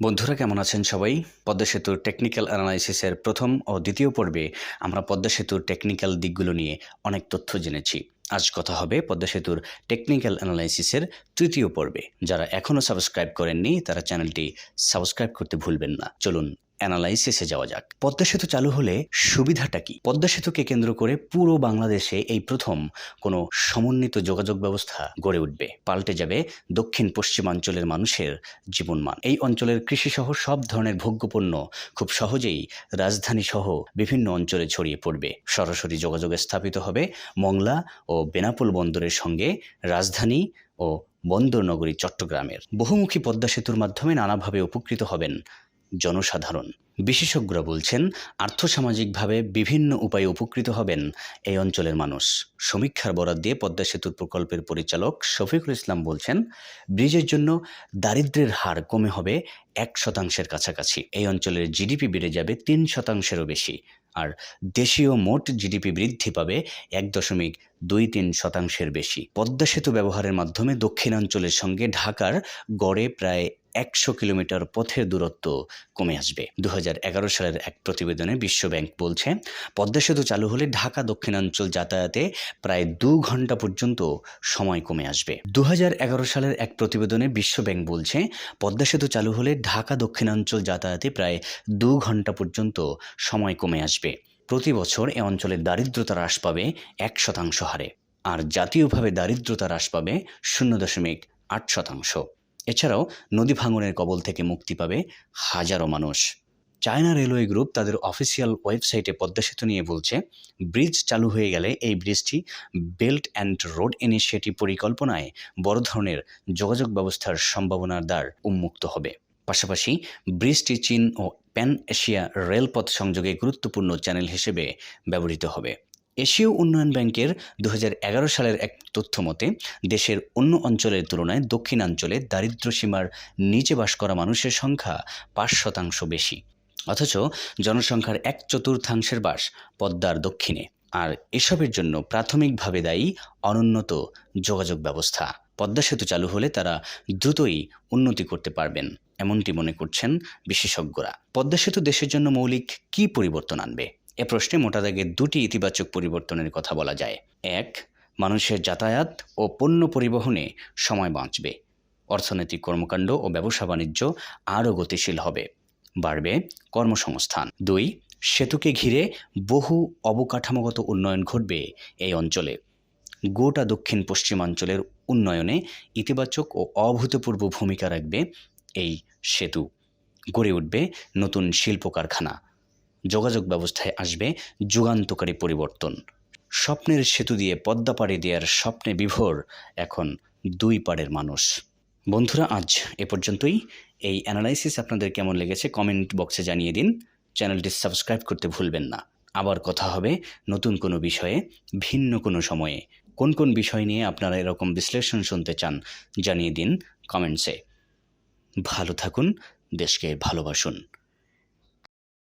বন্ধুরা, কেমন আছেন সবাই? পদ্মা সেতুর টেকনিক্যাল অ্যানালাইসিসের প্রথম ও দ্বিতীয় পর্বে আমরা পদ্মা সেতুর টেকনিক্যাল দিকগুলো নিয়ে অনেক তথ্য জেনেছি। আজ কথা হবে পদ্মা সেতুর টেকনিক্যাল অ্যানালাইসিসের তৃতীয় পর্বে। যারা এখনও সাবস্ক্রাইব করেননি, তারা চ্যানেলটি সাবস্ক্রাইব করতে ভুলবেন না। চলুন অ্যানালাইসিসে যাওয়া যাক। পদ্মা সেতু চালু হলে সুবিধাটা কি? পদ্মা সেতুকে কেন্দ্র করে পুরো বাংলাদেশে এই প্রথম কোনো সমন্বিত যোগাযোগ ব্যবস্থা গড়ে উঠবে। পাল্টে যাবে দক্ষিণ পশ্চিমাঞ্চলের মানুষের জীবনমান। এই অঞ্চলের কৃষিসহ সব ধরনের ভোগ্যপণ্য খুব সহজেই রাজধানী সহ বিভিন্ন অঞ্চলে ছড়িয়ে পড়বে। সরাসরি যোগাযোগে স্থাপিত হবে মংলা ও বেনাপোল বন্দরের সঙ্গে রাজধানী ও বন্দর নগরী চট্টগ্রামের। বহুমুখী পদ্মা সেতুর মাধ্যমে নানাভাবে উপকৃত হবেন জনসাধারণ। বিশেষজ্ঞরা বলছেন, আর্থসামাজিকভাবে বিভিন্ন উপায়ে উপকৃত হবেন এই অঞ্চলের মানুষ। সমীক্ষার বরাদ দিয়ে পদ্মা সেতুর প্রকল্পের পরিচালক শফিকুল ইসলাম বলছেন, ব্রিজের জন্য দারিদ্রের হার কমে হবে এক শতাংশের কাছাকাছি। এই অঞ্চলের জিডিপি বেড়ে যাবে তিন শতাংশেরও বেশি। আর দেশীয় মোট জিডিপি বৃদ্ধি পাবে এক দশমিক দুই তিন শতাংশের বেশি। পদ্মা সেতু ব্যবহারের মাধ্যমে দক্ষিণাঞ্চলের সঙ্গে ঢাকার গড়ে প্রায় একশো কিলোমিটার পথের দূরত্ব কমে আসবে। দু হাজার এগারো সালের এক প্রতিবেদনে বিশ্বব্যাংক বলছে, পদ্মা সেতু চালু হলে ঢাকা দক্ষিণাঞ্চল যাতায়াতে প্রায় দু ঘণ্টা পর্যন্ত সময় কমে আসবে। দু হাজার এগারো সালের এক প্রতিবেদনে বিশ্বব্যাংক বলছে, পদ্মা সেতু চালু হলে ঢাকা দক্ষিণাঞ্চল যাতায়াতে প্রায় দু ঘণ্টা পর্যন্ত সময় কমে আসবে। প্রতি বছর এ অঞ্চলের দারিদ্রতা হ্রাস পাবে এক শতাংশ হারে। আর জাতীয়ভাবে দারিদ্রতা হ্রাস পাবে শূন্য দশমিক আট শতাংশ। এছাড়াও নদী ভাঙনের কবল থেকে মুক্তি পাবে হাজারো মানুষ। চায়না রেলওয়ে গ্রুপ তাদের অফিসিয়াল ওয়েবসাইটে পদ্মা সেতু নিয়ে বলছে, ব্রিজ চালু হয়ে গেলে এই ব্রিজটি বেল্ট অ্যান্ড রোড ইনিশিয়েটিভ পরিকল্পনায় বড় ধরনের যোগাযোগ ব্যবস্থার সম্ভাবনার দ্বার উন্মুক্ত হবে। পাশাপাশি ব্রিজটি চীন ও প্যান এশিয়া রেলপথ সংযোগে গুরুত্বপূর্ণ চ্যানেল হিসেবে ব্যবহৃত হবে। এশীয় উন্নয়ন ব্যাংকের দু হাজার এগারো সালের এক তথ্য মতে, দেশের অন্য অঞ্চলের তুলনায় দক্ষিণাঞ্চলে দারিদ্র্য সীমার নিচে বাস করা মানুষের সংখ্যা পাঁচ শতাংশ বেশি। অথচ জনসংখ্যার এক চতুর্থাংশের বাস পদ্মার দক্ষিণে। আর এসবের জন্য প্রাথমিকভাবে দায়ী অনুন্নত যোগাযোগ ব্যবস্থা। পদ্মা সেতু চালু হলে তারা দ্রুতই উন্নতি করতে পারবেন, এমনটি মনে করছেন বিশেষজ্ঞরা। পদ্মা সেতু দেশের জন্য মৌলিক কী পরিবর্তন আনবে? এ প্রশ্নে মোটা দাগে দুটি ইতিবাচক পরিবর্তনের কথা বলা যায়। এক, মানুষের যাতায়াত ও পণ্য পরিবহনে সময় বাঁচবে। অর্থনৈতিক কর্মকাণ্ড ও ব্যবসা বাণিজ্য আরও গতিশীল হবে। বাড়বে কর্মসংস্থান। দুই, সেতুকে ঘিরে বহু অবকাঠামোগত উন্নয়ন ঘটবে এই অঞ্চলে। গোটা দক্ষিণ পশ্চিমাঞ্চলের উন্নয়নে ইতিবাচক ও অভূতপূর্ব ভূমিকা রাখবে এই সেতু। গড়ে উঠবে নতুন শিল্প কারখানা যোগাযোগ ব্যবস্থায় আসবে যুগান্তকারী পরিবর্তন। স্বপ্নের সেতু দিয়ে পদ্মা পাড়ি দেওয়ার স্বপ্নে বিভোর এখন দুই পাড়ের মানুষ। বন্ধুরা, আজ এ পর্যন্তই। এই অ্যানালাইসিস আপনাদের কেমন লেগেছে কমেন্ট বক্সে জানিয়ে দিন। চ্যানেলটি সাবস্ক্রাইব করতে ভুলবেন না। আবার কথা হবে নতুন কোনো বিষয়ে ভিন্ন কোনো সময়ে। কোন কোন বিষয় নিয়ে আপনারা এরকম বিশ্লেষণ শুনতে চান জানিয়ে দিন কমেন্টসে। ভালো থাকুন, দেশকে ভালোবাসুন।